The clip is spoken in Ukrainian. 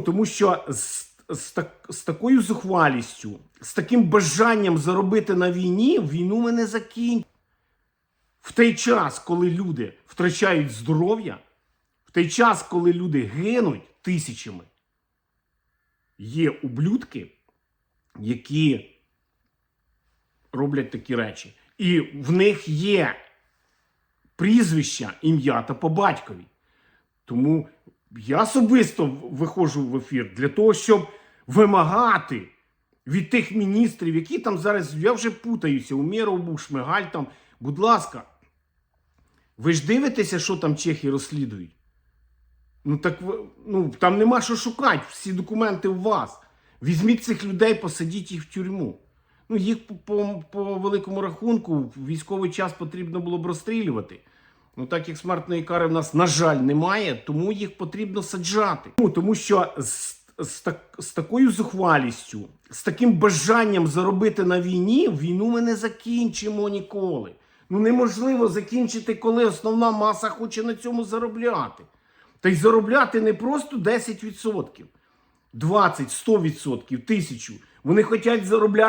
Тому що з, з, так, з такою зухвалістю, з таким бажанням заробити на війні, війну ми не закінчимо. В той час, коли люди втрачають здоров'я, в той час, коли люди гинуть тисячами, є ублюдки, які роблять такі речі. І в них є прізвища, ім'я та по батькові. Тому я особисто виходжу в ефір для того, щоб вимагати від тих міністрів, які там зараз, я вже путаюся, Умєров був, Шмигаль там, будь ласка, ви ж дивитеся, що там чехи розслідують? Ну так ну, там нема що шукати, всі документи у вас. Візьміть цих людей, посадіть їх в тюрму. Ну, їх по, по, по великому рахунку в військовий час потрібно було б розстрілювати. Ну, так як смертної кари в нас, на жаль, немає, тому їх потрібно саджати. Ну, тому що з, з, так, з такою зухвалістю, з таким бажанням заробити на війні, війну ми не закінчимо ніколи. Ну неможливо закінчити, коли основна маса хоче на цьому заробляти. Та й заробляти не просто 10%, 20, 100%, 1000. Вони хочуть заробляти.